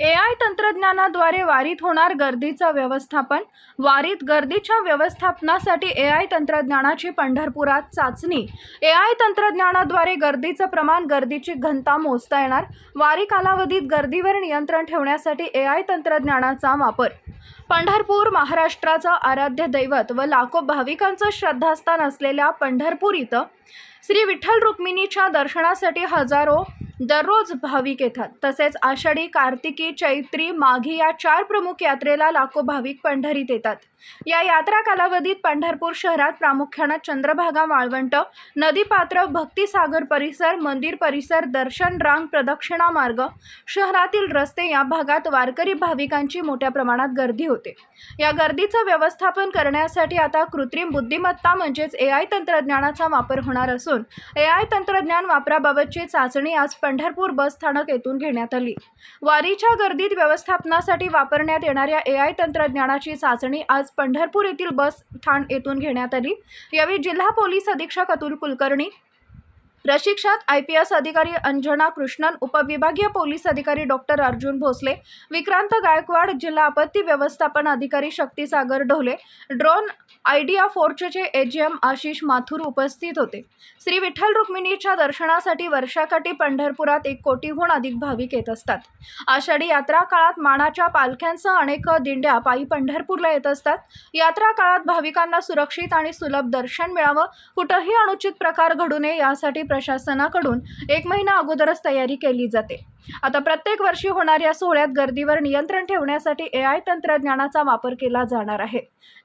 ए I तंत्रज्ञानाद्वारे वारीत होणार गर्दीचं व्यवस्थापन वारीत गर्दीच्या व्यवस्थापनासाठी ए आय तंत्रज्ञानाची पंढरपुरात चाचणी. ए आय तंत्रज्ञानाद्वारे गर्दीचं प्रमाण गर्दीची घनता मोजता येणार. वारी कालावधीत गर्दीवर नियंत्रण ठेवण्यासाठी ए आय तंत्रज्ञानाचा वापर. पंढरपूर महाराष्ट्राचं आराध्य दैवत व लाखो भाविकांचं श्रद्धास्थान असलेल्या पंढरपूर इथं श्री विठ्ठल रुक्मिणीच्या दर्शनासाठी हजारो दररोज भाविक येतात. तसेच आषाढी कार्तिकी चैत्री माघी या चार प्रमुख यात्रेला लाखो भाविक पंढरीत येतात. या यात्रा कालावधीत पंढरपूर शहरात प्रामुख्यानं चंद्रभागा वाळवंट नदीपात्र भक्तिसागर परिसर मंदिर परिसर दर्शन रांग प्रदक्षिणा मार्ग शहरातील रस्ते या भागात वारकरी भाविकांची मोठ्या प्रमाणात गर्दी होते. या गर्दीचं व्यवस्थापन करण्यासाठी आता कृत्रिम बुद्धिमत्ता म्हणजेच ए आय तंत्रज्ञानाचा वापर होणार असून ए आय तंत्रज्ञान वापराबाबतची चाचणी आज पंढरपूर बस स्थानक येथून घेण्यात आली. वारीच्या गर्दीत व्यवस्थापनासाठी वापरण्यात येणाऱ्या ए आय तंत्रज्ञानाची चाचणी आज पंढरपूर येथील बस स्थान येथून घेण्यात आली. यावेळी जिल्हा पोलीस अधीक्षक अतुल कुलकर्णी प्रशिक्षक आय पी एस अधिकारी अंजना कृष्णन उपविभागीय पोलीस अधिकारी डॉक्टर अर्जुन भोसले विक्रांत गायकवाड जिल्हा आपत्ती व्यवस्थापन अधिकारी शक्तीसागर ढोले ड्रोन आयडिया फोर्चचे एजीएम आशिष माथुर उपस्थित होते. श्री विठ्ठल रुक्मिणीच्या दर्शनासाठी वर्षाकाठी पंढरपुरात एक कोटीहून अधिक भाविक येत असतात. आषाढी यात्रा काळात मानाच्या पालख्यांसह अनेक दिंड्या पायी पंढरपूरला येत असतात. यात्रा काळात भाविकांना सुरक्षित आणि सुलभ दर्शन मिळावं कुठंही अनुचित प्रकार घडू नये यासाठी प्रशासनाकडून एक महिना अगोदरच तयारी केली जाते. आता प्रत्येक वर्षी होणाऱ्या सोहळ्यात गर्दीवर नियंत्रण ठेवण्यासाठी ए आय तंत्रज्ञानाचा वापर केला जाणार आहे.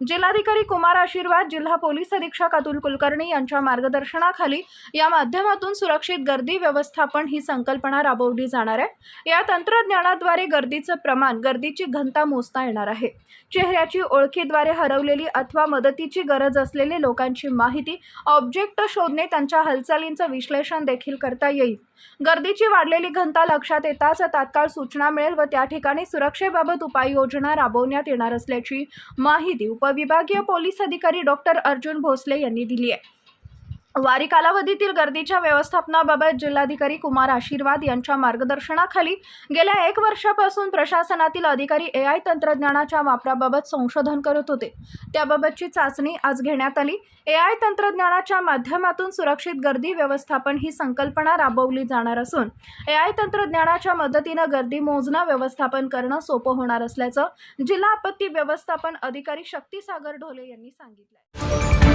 जिल्हाधिकारी कुमार आशीर्वाद जिल्हा पोलीस अधीक्षक अतुल कुलकर्णी यांच्या मार्गदर्शनाखाली या माध्यमातून सुरक्षित गर्दी व्यवस्थापन ही संकल्पना राबवली जाणार आहे. या तंत्रज्ञानाद्वारे गर्दीचं प्रमाण गर्दीची घनता मोजता येणार आहे. चेहऱ्याची ओळखीद्वारे हरवलेली अथवा मदतीची गरज असलेले लोकांची माहिती ऑब्जेक्ट शोधणे त्यांच्या हालचालींचं विश्लेषण देखील करता येईल. गर्दीची वाढलेली घनता लक्षात येताच तात्काळ सूचना मिळेल व त्या ठिकाणी सुरक्षेबाबत उपाययोजना राबवण्यात येणार असल्याची माहिती उपविभागीय पोलीस अधिकारी डॉक्टर अर्जुन भोसले यांनी दिली आहे. वारी कालावधीतील गर्दीच्या व्यवस्थापनाबाबत जिल्हाधिकारी कुमार आशीर्वाद यांच्या मार्गदर्शनाखाली गेल्या एक वर्षापासून प्रशासनातील अधिकारी ए आय तंत्रज्ञानाच्या वापराबाबत संशोधन करत होते. त्याबाबतची चाचणी आज घेण्यात आली. ए आय तंत्रज्ञानाच्या माध्यमातून सुरक्षित गर्दी व्यवस्थापन ही संकल्पना राबवली जाणार असून ए आय तंत्रज्ञानाच्या मदतीनं गर्दी मोजणं व्यवस्थापन करणं सोपं होणार असल्याचं जिल्हा आपत्ती व्यवस्थापन अधिकारी शक्तीसागर ढोले यांनी सांगितलं